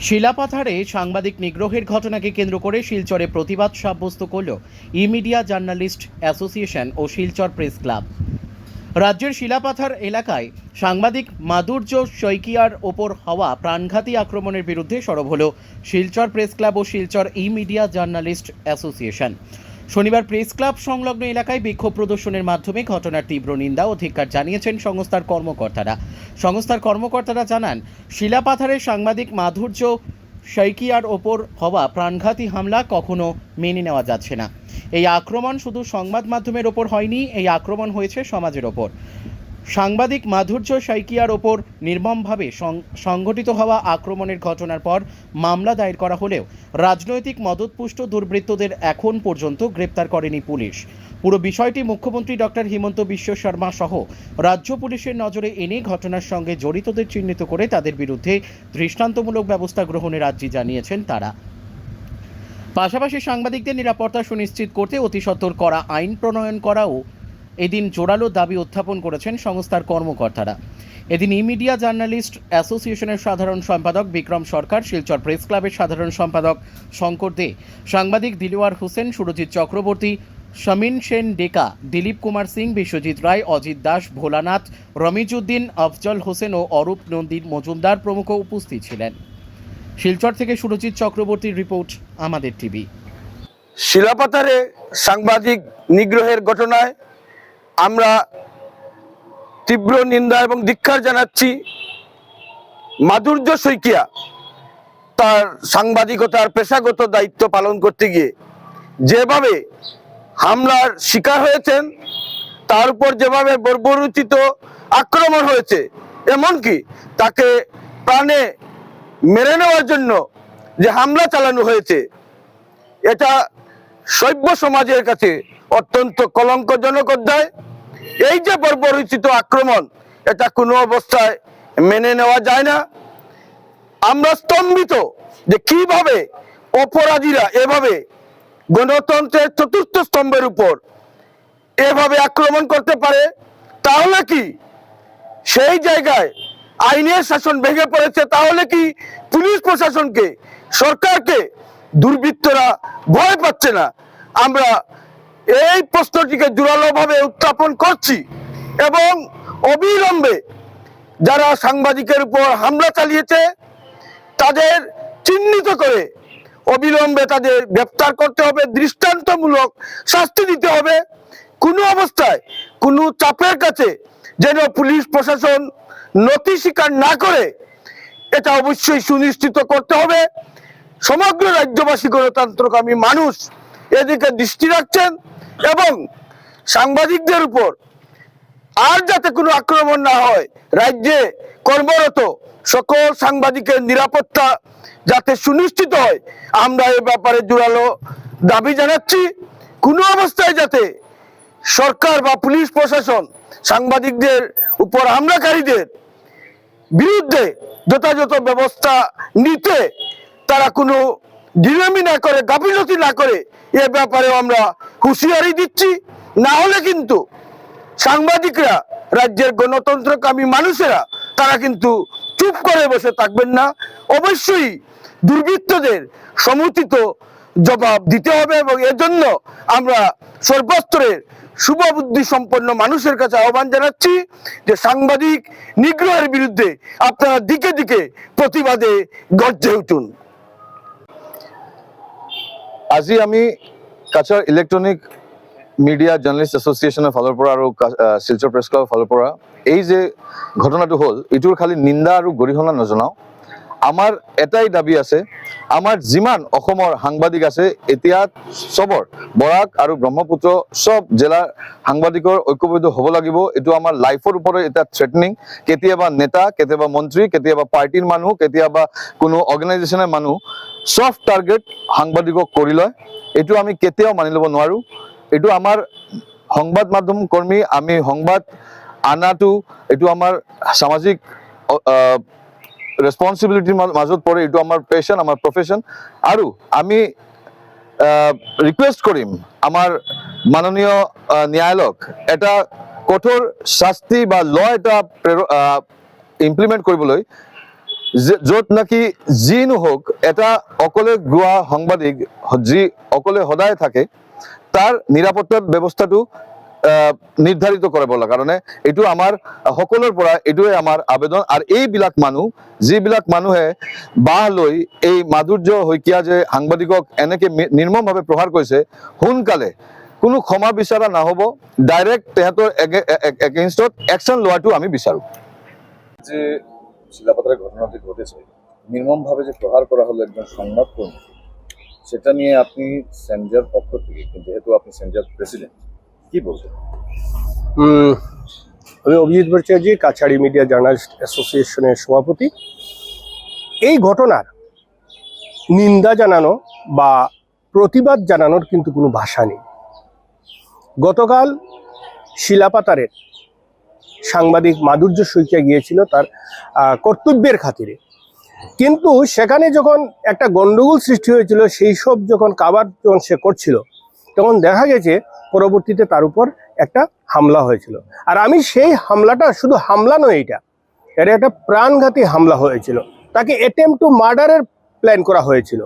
শিলাপাথারে সাংবাদিক নিগ্রহের ঘটনাকে কেন্দ্র করে শিলচরে প্রতিবাদ সাব্যস্ত করল e media media journalist association ও শিলচর প্রেস ক্লাব। রাজ্যের শিলাপাথার এলাকায় সাংবাদিক মাদুর্য শৈকিয়ার ওপর হওয়া প্রাণঘাতী আক্রমণের বিরুদ্ধে সরব হল শিলচর প্রেস ক্লাব ও Silchar E media journalist association. শনিবার প্রেস ক্লাব সংলগ্ন এলাকায় বিক্ষোভ প্রদর্শনের মাধ্যমে ঘটনার তীব্র নিন্দা অধিকার জানিয়েছেন সংস্থার কর্মকর্তারা। সংস্থার কর্মকর্তারা জানান, শিলাপাথারের সাংবাদিক মাধুর্য শৈকিয়ার ওপর হওয়া প্রাণঘাতী হামলা কখনো মেনে নেওয়া যাচ্ছে না। এই আক্রমণ শুধু সংবাদ মাধ্যমের ওপর হয়নি, এই আক্রমণ হয়েছে সমাজের ওপর। সাংবাদিক মাধুর্য শৈকিয়ার ওপর নির্মমভাবে সংঘটিত হওয়া আক্রমণের ঘটনার পর মামলা দায়ের করা হলেও রাজনৈতিক মদতপুষ্ট দুর্বৃত্তদের এখন পর্যন্ত গ্রেপ্তার করেনি পুলিশ। পুরো বিষয়টি মুখ্যমন্ত্রী ডক্টর হিমন্ত বিশ্ব শর্মা সহ রাজ্য পুলিশের নজরে এনে ঘটনার সঙ্গে জড়িতদের চিহ্নিত করে তাদের বিরুদ্ধে দৃষ্টান্তমূলক ব্যবস্থা গ্রহণের আর্জি জানিয়েছেন তারা। পাশাপাশি সাংবাদিকদের নিরাপত্তা সুনিশ্চিত করতে অতি সত্বর করা, আইন প্রণয়ন করাও এদিন জোরালো দাবি উত্থাপন করেছেন সংস্থার কর্মকর্তারা। এদিন ই মিডিয়া জার্নালিস্ট অ্যাসোসিয়েশনের সাধারণ সম্পাদক বিক্রম সরকার, শিলচর প্রেস ক্লাবের সাধারণ সম্পাদক শঙ্কর দে, সাংবাদিক দিলওয়ার হোসেন, সুরজিৎ চক্রবর্তী সমীন সেন ডেকা, দিলীপ কুমার সিং, বিশ্বজিৎ রায়, অজিত দাস, ভোলানাথ রমিজউদ্দিন আফজল হোসেন ও অরূপ নন্দীর মজুমদার প্রমুখ উপস্থিত ছিলেন। শিলচর থেকে সুরজিৎ চক্রবর্তীর রিপোর্ট, আমাদের টিভি। শিলাপাতারে সাংবাদিক নিগ্রহের ঘটনায় আমরা তীব্র নিন্দা এবং দীক্ষার জানাচ্ছি মাধুর্য শইকিয়া তার সাংবাদিকতার পেশাগত দায়িত্ব পালন করতে গিয়ে যেভাবে হামলার শিকার হয়েছেন, তার উপর যেভাবে বর্বরোচিত আক্রমণ হয়েছে, এমনকি তাকে প্রাণে মেরে নেওয়ার জন্য যে হামলা চালানো হয়েছে, এটা সভ্য সমাজের কাছে অত্যন্ত কলঙ্কজনক অধ্যায়। এই যে বর্বরচিত আক্রমণ, এটা কোনো অবস্থায় মেনে নেওয়া যায় না। আমরা স্তম্ভিত যে কীভাবে অপরাধীরা এভাবে গণতন্ত্রের চতুর্থ স্তম্ভের উপর এভাবে আক্রমণ করতে পারে, তাহলে কি সেই জায়গায় আইনের শাসন ভেঙে পড়েছে, তাহলে কি পুলিশ প্রশাসনকে, সরকারকে দুর্বৃত্তরা ভয় পাচ্ছে না? আমরা এই প্রশ্নটিকে জোরালোভাবে উত্থাপন করছি এবং অবিলম্বে যারা সাংবাদিকের উপর হামলা চালিয়েছে, তাদের চিহ্নিত করে অবিলম্বে তাদের গ্রেপ্তার করতে হবে, দৃষ্টান্তমূলক শাস্তি দিতে হবে। কোনো অবস্থায় কোনো চাপের কাছে যেন পুলিশ প্রশাসন নথি স্বীকার না করে, এটা অবশ্যই সুনিশ্চিত করতে হবে। সমগ্র রাজ্যবাসী গণতন্ত্রকামী মানুষ এদিকে দৃষ্টি রাখছেন। এবং সাংবাদিকদের উপর আর যাতে কোনো আক্রমণ না হয়, রাজ্যে কর্মরত সকল সাংবাদিকের নিরাপত্তা যাতে সুনিশ্চিত হয়, আমরা এ ব্যাপারে জোরালো দাবি জানাচ্ছি। কোনো অবস্থায় যাতে সরকার বা পুলিশ প্রশাসন সাংবাদিকদের উপর হামলাকারীদের বিরুদ্ধে যথাযথ ব্যবস্থা নিতে তারা কোনো ডিনামি না করে, গাফিলতি না করে, এ ব্যাপারে আমরা হুঁশিয়ারি দিচ্ছি, না হলে কিন্তু সাংবাদিকরা, রাজ্যের গণতন্ত্রকামী মানুষেরা, তারা কিন্তু চুপ করে বসে থাকবেন না। অবশ্যই দুর্বৃত্তদের সমুচিত জবাব দিতে হবে এবং এজন্য আমরা সর্বস্তরের শুভবুদ্ধি সম্পন্ন মানুষের কাছে আহ্বান জানাচ্ছি যে সাংবাদিক নিগ্রহের বিরুদ্ধে আপনারা দিকে দিকে প্রতিবাদে গর্জে উঠুন। আজি আমি কাছাৰ ইলেক্ট্ৰনিক মিডিয়া জাৰ্নেলিষ্ট এছ'চিয়েশ্যনৰ ফালৰ পৰা আৰু শিলচৰ প্ৰেছ ক্লাবৰ ফালৰ পৰা এই যে ঘটনাটো হ'ল, এইটোৰ খালি নিন্দা আৰু গৰিহণা নজনাওঁ। আমাৰ এটাই দাবি আছে, আমাৰ যিমান অসমৰ সাংবাদিক আছে, এতিয়া চবৰ, বৰাক আৰু ব্ৰহ্মপুত্ৰ চব জিলাৰ সাংবাদিকৰ ঐক্যবদ্ধ হ'ব লাগিব, এইটো আমাৰ লাইফৰ ওপৰত এটা থ্ৰেটনিং কেতিয়াবা নেতা, কেতিয়াবা মন্ত্ৰী, কেতিয়াবা পাৰ্টীৰ মানুহ, কেতিয়াবা কোনো অৰ্গেনাইজেশ্যনৰ মানুহ চফ্ট টাৰ্গেট সাংবাদিকক কৰি লয়, এইটো আমি কেতিয়াও মানি ল'ব নোৱাৰোঁ, এইটো আমাৰ সংবাদ মাধ্যম কৰ্মী, আমি সংবাদ আনাটো, এইটো আমাৰ সামাজিক ৰেচপনচিবিলিটিৰ মাজত পৰে, এইটো আমাৰ পেশ্যন আমাৰ প্ৰফেশ্যন আৰু আমি ৰিকুৱেষ্ট কৰিম আমাৰ মাননীয় ন্যায়ালয়ক এটা কঠোৰ শাস্তি বা ল এটা ইমপ্লিমেণ্ট কৰিবলৈ য'ত নেকি যি নহওক, এটা অকলে গোৱা সাংবাদিক, যি অকলে সদায় থাকে, তাৰ নিৰাপত্তাৰ ব্যৱস্থাটো আহ, নিৰ্ধাৰিত কৰিব লাগে কাৰণে এইটো আমাৰ সকলোৰ পৰা এইটোৱে আমাৰ আবেদন। আৰু এইবিলাক মানুহ যিবিলাক মানুহে বাহ লৈ এই মাধুৰ্য শইকীয়া যে সাংবাদিকক এনেকে নিৰ্মমভাৱে প্ৰহাৰ কৰিছে সোনকালে কোনো ক্ষমা বিচৰা নহ'ব। ডাইৰেক্ট তেহেঁতৰ এগেইনষ্টত একশ্যন লোৱাটো আমি বিচাৰোঁ। যে শিলাপাতারের ঘটনাটি ঘটেছে নির্মমভাবে যে প্রহার করা হলো একজন সংবাদকর্মী সেটা নিয়ে আপনি সেন্টার পক্ষ থেকে যেহেতু আপনি সেন্টার প্রেসিডেন্ট কি বলবেন আমি অভিজিৎ ভট্টাচার্য, কাছাড়ি মিডিয়া জার্নালিস্ট অ্যাসোসিয়েশনের সভাপতি। এই ঘটনার নিন্দা জানানো বা প্রতিবাদ জানানোর কিন্তু কোনো ভাষা নেই। গতকাল শিলাপাতারের সাংবাদিক মাধুর্য শইকিয়া গিয়েছিল তার কর্তব্যের খাতিরে। কিন্তু সেখানে যখন একটা গন্ডগোল সৃষ্টি হয়েছিল, সেই সব যখন কাবার যখন সে করছিল, তখন দেখা গেছে পরবর্তীতে তার উপর একটা হামলা হয়েছিল। আর আমি সেই হামলাটা শুধু হামলা নয় এটা এটা একটা প্রাণঘাতী হামলা হয়েছিল। তাকে অ্যাটেম্প টু মার্ডারের প্ল্যান করা হয়েছিল।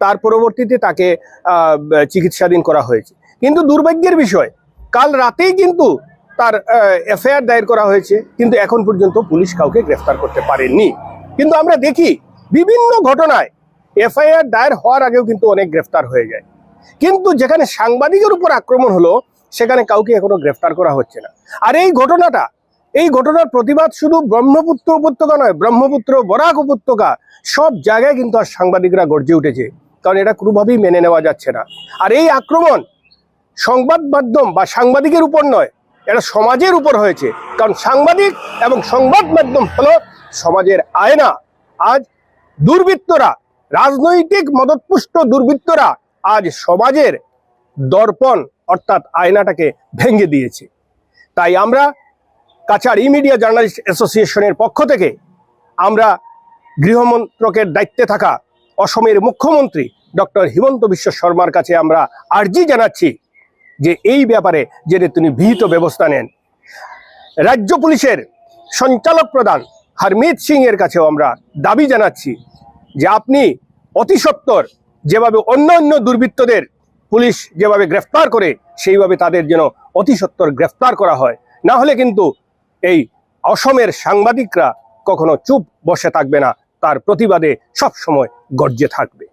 তার পরবর্তীতে তাকে চিকিৎসাধীন করা হয়েছে। কিন্তু দুর্ভাগ্যের বিষয়, কাল রাতেই কিন্তু তার এফআইআর দায়ের করা হয়েছে, কিন্তু এখন পর্যন্ত পুলিশ কাউকে গ্রেফতার করতে পারেনি। কিন্তু আমরা দেখি, বিভিন্ন ঘটনায় এফআইআর দায়ের হওয়ার আগেও কিন্তু অনেক গ্রেফতার হয়ে যায়। কিন্তু যেখানে সাংবাদিকের উপর আক্রমণ হলো, সেখানে কাউকে এখনও গ্রেফতার করা হচ্ছে না। আর এই ঘটনাটা, এই ঘটনার প্রতিবাদ শুধু ব্রহ্মপুত্র উপত্যকা নয়, ব্রহ্মপুত্র, বরাক উপত্যকা, সব জায়গায় কিন্তু আর সাংবাদিকরা গর্জে উঠেছে। কারণ এটা কোনোভাবেই মেনে নেওয়া যাচ্ছে না। আর এই আক্রমণ সংবাদ মাধ্যম বা সাংবাদিকের উপর নয়, এটা সমাজের উপর হয়েছে। কারণ সাংবাদিক এবং সংবাদ মাধ্যম হলো সমাজের আয়না। আজ দুর্বৃত্তরা, রাজনৈতিক মদতপুষ্ট দুর্বৃত্তরা আজ সমাজের দর্পণ অর্থাৎ আয়নাটাকে ভেঙে দিয়েছে। তাই আমরা কাছাড় ই মিডিয়া জার্নালিস্ট অ্যাসোসিয়েশনের পক্ষ থেকে আমরা গৃহমন্ত্রকের দায়িত্বে থাকা অসমের মুখ্যমন্ত্রী ডক্টর হিমন্ত বিশ্ব শর্মার কাছে আমরা আর্জি জানাচ্ছি যে এই ব্যাপারে যেটা তিনি বিহিত ব্যবস্থা নেন। রাজ্য পুলিশের সঞ্চালক প্রধান হরমিত সিং এর কাছেও আমরা দাবি জানাচ্ছি যে আপনি অতি সত্বর যেভাবে অন্য অন্য দুর্বৃত্তদের পুলিশ যেভাবে গ্রেফতার করে, সেইভাবে তাদের যেন অতি সত্বর গ্রেফতার করা হয়। না হলে কিন্তু এই অসমের সাংবাদিকরা কখনো চুপ বসে থাকবে না, তার প্রতিবাদে সব সময় গর্জে থাকবে।